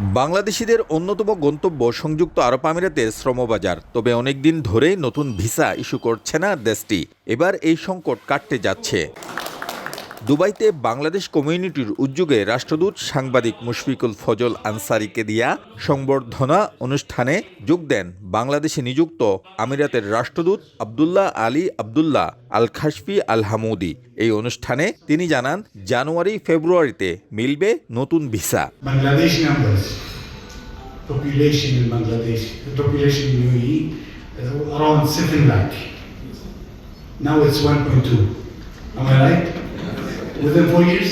বাংলাদেশিদের অন্যতম গন্তব্য সংযুক্ত আরব আমিরাতের শ্রমবাজার। তবে অনেকদিন ধরেই নতুন ভিসা ইস্যু করছে না দেশটি। এবার এই সংকট কাটতে যাচ্ছে। দুবাইতে বাংলাদেশ কমিউনিটির উদ্যোগে রাষ্ট্রদূত সাংবাদিক মুশফিকুল ফজল আনসারিকে দিয়া সংবর্ধনা অনুষ্ঠানে যোগ দেন বাংলাদেশে নিযুক্ত আমিরাতের রাষ্ট্রদূত Abdullah Ali Abdullah Al Khasfi Al Hamudi এই অনুষ্ঠানে তিনি জানান জানুয়ারি ফেব্রুয়ারিতে মিলবে নতুন visa Bangladesh population in Bangladesh, the population in UAE around 7 lakh. Now it's 1.2. Am I right? Within four years,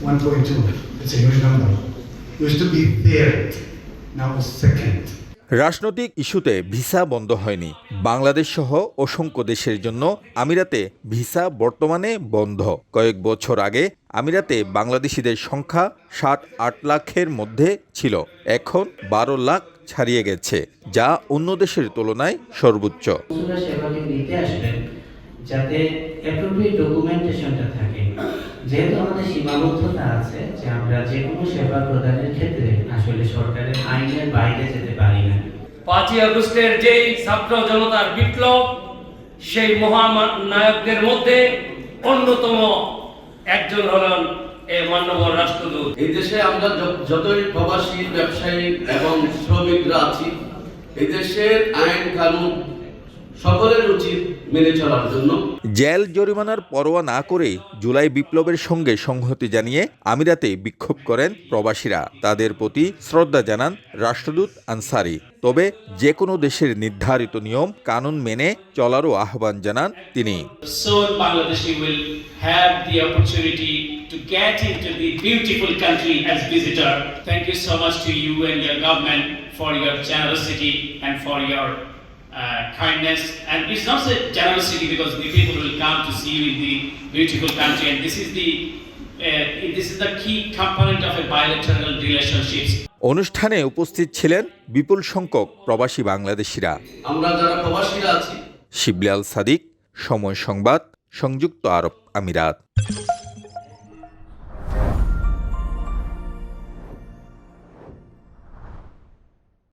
1.2. It's a huge number. Used to be third, now it's second. রাজনৈতিক ইস্যুতে visa বন্ধ হয়নি বাংলাদেশ সহ অসংখ্য দেশের জন্য আমিরাতে visa বর্তমানে বন্ধ কয়েক বছর আগে আমিরাতে বাংলাদেশিদের সংখ্যা ষাট আট লাখের মধ্যে ছিল এখন বারো লাখ ছাড়িয়ে গেছে যা অন্য দেশের তুলনায় সর্বোচ্চ যাতে ডকুমেন্টেশনটা থাকে যেহেতু আমাদের সীমাবদ্ধতা আছে যে আমরা যে কোনো সেবা প্রদানের ক্ষেত্রে আসলে সরকারের আইনের বাইরে যেতে পারি না। পাঁচই আগস্টের যেই ছাত্র জনতার বিপ্লব সেই মহানায়কদের মধ্যে অন্যতম একজন হলেন এ মান্যবর রাষ্ট্রদূত। এই দেশে আমরা যতই প্রবাসী ব্যবসায়ী এবং শ্রমিকরা আছি এই দেশের আইন কানুন জেল জরিমানার পরোয়া না করে জুলাই বিপ্লবের সঙ্গে সংহতি জানিয়ে আমিরাতে বিক্ষোভ করেন প্রবাসীরা। তাদের প্রতি শ্রদ্ধা জানান রাষ্ট্রদূত আনসারি। তবে যে কোনো দেশের নির্ধারিত নিয়ম কানুন মেনে চলারও আহ্বান জানান তিনি। Uh, kindness. And it's not a generosity because the people will come to see you in the beautiful country, and this is the uh, this is the key component of a bilateral relationships. অনুষ্ঠানে উপস্থিত ছিলেন বিপুল সংখ্যক প্রবাসী বাংলাদেশিরা আমরা যারা প্রবাসীরা আছি শিবলাল সাদিক সময় সংবাদ সংযুক্ত আরব আমিরাত